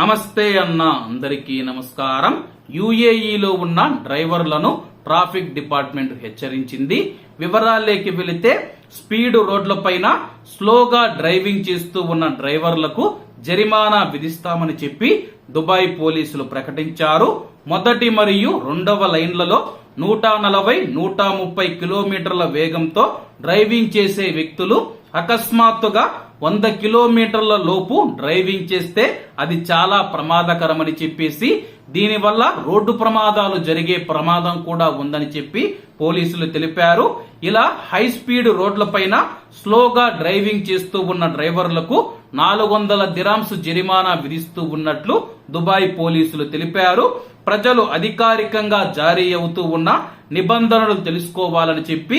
నమస్తే అన్న అందరికీ నమస్కారం. యుఏఈలో ఉన్న డ్రైవర్లను ట్రాఫిక్ డిపార్ట్మెంట్ హెచ్చరించింది. వివరాల్లోకి వెళితే స్పీడ్ రోడ్లపైన స్లోగా డ్రైవింగ్ చేస్తూ ఉన్న డ్రైవర్లకు జరిమానా విధిస్తామని చెప్పి దుబాయ్ పోలీసులు ప్రకటించారు. మొదటి మరియు రెండవ లైన్లలో నూట నలభై నూట ముప్పై కిలోమీటర్ల వేగంతో డ్రైవింగ్ చేసే వ్యక్తులు అకస్మాత్తుగా వంద కిలోమీటర్ల లోపు డ్రైవింగ్ చేస్తే అది చాలా ప్రమాదకరమని చెప్పేసి దీనివల్ల రోడ్డు ప్రమాదాలు జరిగే ప్రమాదం కూడా ఉందని చెప్పి పోలీసులు తెలిపారు. ఇలా హై స్పీడ్ రోడ్లపైన స్లోగా డ్రైవింగ్ చేస్తూ ఉన్న డ్రైవర్లకు నాలుగు వందల దిరాంస్ జరిమానా విధిస్తూ ఉన్నట్లు దుబాయ్ పోలీసులు తెలిపారు. ప్రజలు అధికారికంగా జారీ అవుతూ ఉన్న నిబంధనలు తెలుసుకోవాలని చెప్పి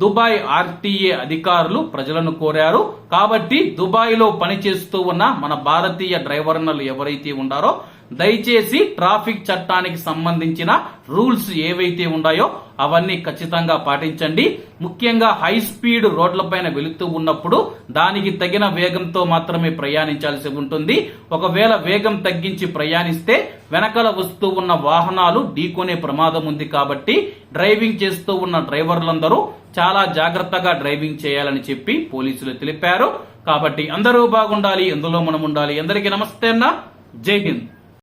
దుబాయ్ ఆర్టీఏ అధికారులు ప్రజలను కోరారు. కాబట్టి దుబాయ్లో పనిచేస్తూ ఉన్న మన భారతీయ డ్రైవర్నలు ఎవరైతే ఉన్నారో దయచేసి ట్రాఫిక్ చట్టానికి సంబంధించిన రూల్స్ ఏవైతే ఉన్నాయో అవన్నీ ఖచ్చితంగా పాటించండి. ముఖ్యంగా హై స్పీడ్ రోడ్లపైన వెళుతూ ఉన్నప్పుడు దానికి తగిన వేగంతో మాత్రమే ప్రయాణించాల్సి ఉంటుంది. ఒకవేళ వేగం తగ్గించి ప్రయాణిస్తే వెనకల వస్తూ ఉన్న వాహనాలు ఢీకొనే ప్రమాదం ఉంది కాబట్టి డ్రైవింగ్ చేస్తూ ఉన్న డ్రైవర్లందరూ చాలా జాగ్రత్తగా డ్రైవింగ్ చేయాలని చెప్పి పోలీసులు తెలిపారు. కాబట్టి అందరూ బాగుండాలి ఎందులో మనం ఉండాలి. అందరికీ నమస్తే అన్న. జై హింద్.